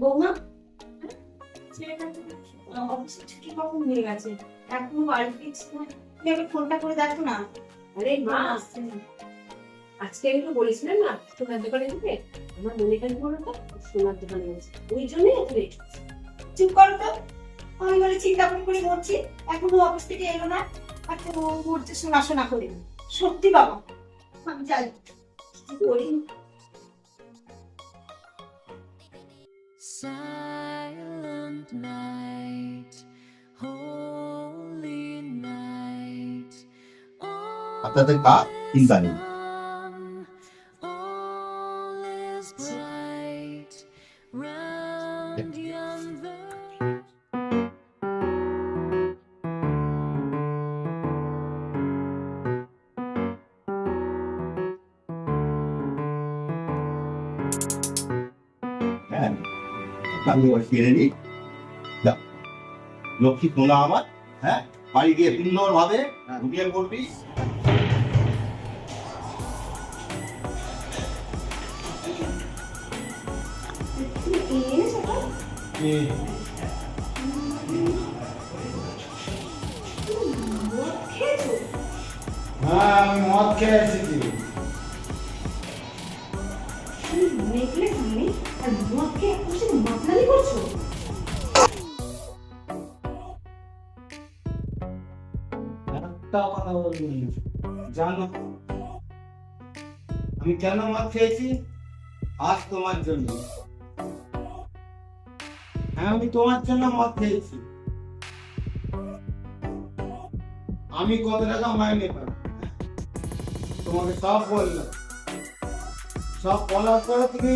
বৌমা ছেলেটা অফিসে ছুটি কখন হয়ে গেছে? এখনও বাড়ি ফিরছে না। তুমি ফোনটা করে দেখো না। আরে মা আজকে আমি তো বলেছিলাম না সোনার দোকানে দিতে আমার মনে কেন বলো তো সোনার দোকানে গেছে। ওই জন্যই এত লেট চুপ করো তো। আমি বলে চিন্তা করে করে মরছি এখনও অফিস থেকে এলো না। আর তো মরছে শোনা শোনা করে সত্যি বাবা আমি যাই। কি করি? Silent night, holy night. All is bright round you. আমি ওই নিই। লক্ষ্মী আমার হ্যাঁ? বাড়ি গিয়ে সুন্দর ভাবে রুটিয়ে করবি তুমি এনেছো তো? মদ খেয়েছো হ্যাঁ আমি মদ খেয়ে আর মাতলামি করছ? একটা কথা বলবি জানো, আমি কেন মদ খেয়েছি? আজ তোমার জন্য। হ্যাঁ আমি তোমার জন্য মদ খেয়েছি। আমি কত টাকা মাইনে পাই তোমাকে সব বললাম। সব বলার পরে তুমি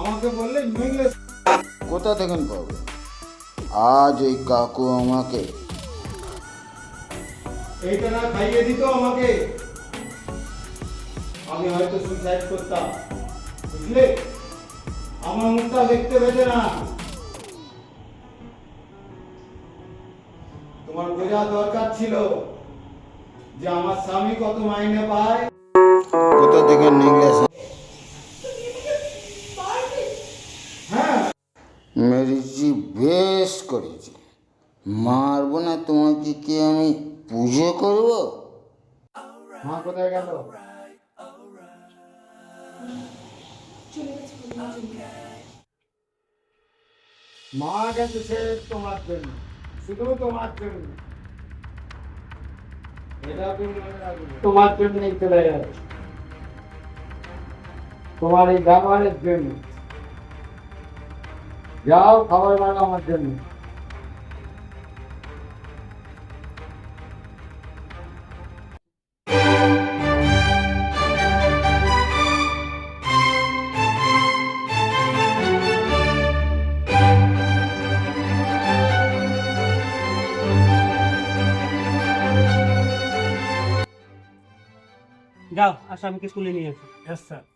আমাকে বললে নেকলেস কোথা থেকে পাবে? আজ ওই কাকু আমাকে এইটা না খাইয়ে দিত আমাকে। আমি হয়তো সুইসাইড করতাম বুঝলে? আমার মুখটা দেখতে পেতে না। তোমার বোঝা দরকার ছিল যে আমার স্বামী কত মাইনে পায়। কোথা থেকে হ্যাঁ মেরেছি বেশ করেছি। মারবো না তোমাকে কি আমি পুজো করব? তোমার জন্য, শুধু তোমার জন্য। তোমার জন্যই তোমার এই ব্যবহারের জন্য যাও খাবার বানাও আমার জন্য যাও আসামিকে স্কুলে নিয়ে আসো